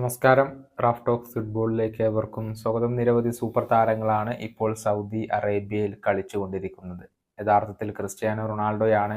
നമസ്കാരം. Raf talks ഫുട്ബോളിലേക്ക് ഏവർക്കും സ്വാഗതം. നിരവധി സൂപ്പർ താരങ്ങളാണ് ഇപ്പോൾ സൗദി അറേബ്യയിൽ കളിച്ചുകൊണ്ടിരിക്കുന്നത്. യഥാർത്ഥത്തിൽ ക്രിസ്ത്യാനോ റൊണാൾഡോയാണ്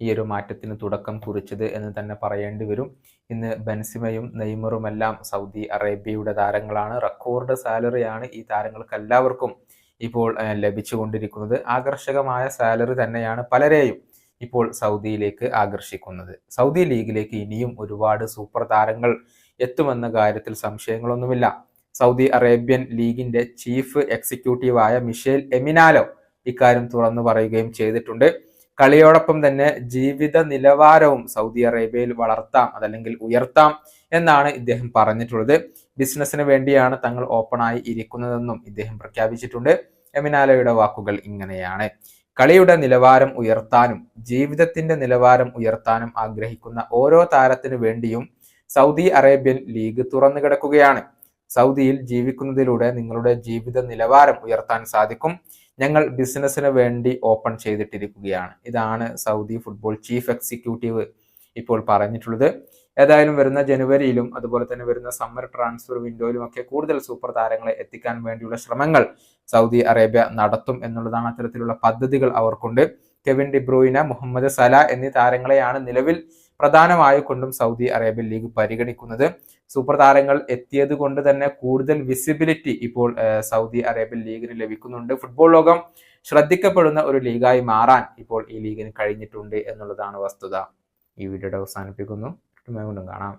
ഈ ഒരു മാറ്റത്തിന് തുടക്കം കുറിച്ചത് എന്ന് തന്നെ പറയേണ്ടി വരും. ഇന്ന് ബെൻസിമയും നെയ്മറുമെല്ലാം സൗദി അറേബ്യയുടെ താരങ്ങളാണ്. റെക്കോർഡ് സാലറിയാണ് ഈ താരങ്ങൾക്ക് എല്ലാവർക്കും ഇപ്പോൾ ലഭിച്ചുകൊണ്ടിരിക്കുന്നത്. ആകർഷകമായ സാലറി തന്നെയാണ് പലരെയും ഇപ്പോൾ സൗദിയിലേക്ക് ആകർഷിക്കുന്നത്. സൗദി ലീഗിലേക്ക് ഇനിയും ഒരുപാട് സൂപ്പർ താരങ്ങൾ എത്തുമെന്ന കാര്യത്തിൽ സംശയങ്ങളൊന്നുമില്ല. സൗദി അറേബ്യൻ ലീഗിന്റെ ചീഫ് എക്സിക്യൂട്ടീവായ മിഷേൽ എമിനാലോ ഇക്കാര്യം തുറന്നു പറയുകയും ചെയ്തിട്ടുണ്ട്. കളിയോടൊപ്പം തന്നെ ജീവിത നിലവാരവും സൗദി അറേബ്യയിൽ വളർത്താം അതല്ലെങ്കിൽ ഉയർത്താം എന്നാണ് ഇദ്ദേഹം പറഞ്ഞിട്ടുള്ളത്. ബിസിനസ്സിന് വേണ്ടിയാണ് തങ്ങൾ ഓപ്പണായി ഇരിക്കുന്നതെന്നും ഇദ്ദേഹം പ്രഖ്യാപിച്ചിട്ടുണ്ട്. എമിനാലോയുടെ വാക്കുകൾ ഇങ്ങനെയാണ്. കളിയുടെ നിലവാരം ഉയർത്താനും ജീവിതത്തിന്റെ നിലവാരം ഉയർത്താനും ആഗ്രഹിക്കുന്ന ഓരോ താരത്തിനു വേണ്ടിയും സൗദി അറേബ്യൻ ലീഗ് തുറന്നു കിടക്കുകയാണ്. സൗദിയിൽ ജീവിക്കുന്നതിലൂടെ നിങ്ങളുടെ ജീവിത നിലവാരം ഉയർത്താൻ സാധിക്കും. ഞങ്ങൾ ബിസിനസ്സിന് വേണ്ടി ഓപ്പൺ ചെയ്തിട്ടിരിക്കുകയാണ്. ഇതാണ് സൗദി ഫുട്ബോൾ ചീഫ് എക്സിക്യൂട്ടീവ് ഇപ്പോൾ പറഞ്ഞിട്ടുള്ളത്. ഏതായാലും വരുന്ന ജനുവരിയിലും അതുപോലെ തന്നെ വരുന്ന സമ്മർ ട്രാൻസ്ഫർ വിൻഡോയിലും ഒക്കെ കൂടുതൽ സൂപ്പർ താരങ്ങളെ എത്തിക്കാൻ വേണ്ടിയുള്ള ശ്രമങ്ങൾ സൗദി അറേബ്യ നടത്തും എന്നുള്ളതാണ് അത്തരത്തിലുള്ള പദ്ധതികൾ അവർക്കുണ്ട്. കെവിൻ ഡിബ്രൂയിന മുഹമ്മദ് സല എന്നീ താരങ്ങളെയാണ് നിലവിൽ പ്രധാനമായി കൊണ്ടും സൗദി അറേബ്യൻ ലീഗ് പരിഗണിക്കുന്നത്. സൂപ്പർ താരങ്ങൾ എത്തിയത് കൊണ്ട് തന്നെ കൂടുതൽ വിസിബിലിറ്റി ഇപ്പോൾ സൗദി അറേബ്യൻ ലീഗിന് ലഭിക്കുന്നുണ്ട്. ഫുട്ബോൾ ലോകം ശ്രദ്ധിക്കപ്പെടുന്ന ഒരു ലീഗായി മാറാൻ ഇപ്പോൾ ഈ ലീഗിന് കഴിഞ്ഞിട്ടുണ്ട് എന്നുള്ളതാണ് വസ്തുത. ഈ വീഡിയോയുടെ അവസാനിപ്പിക്കുന്നു. കാണാം.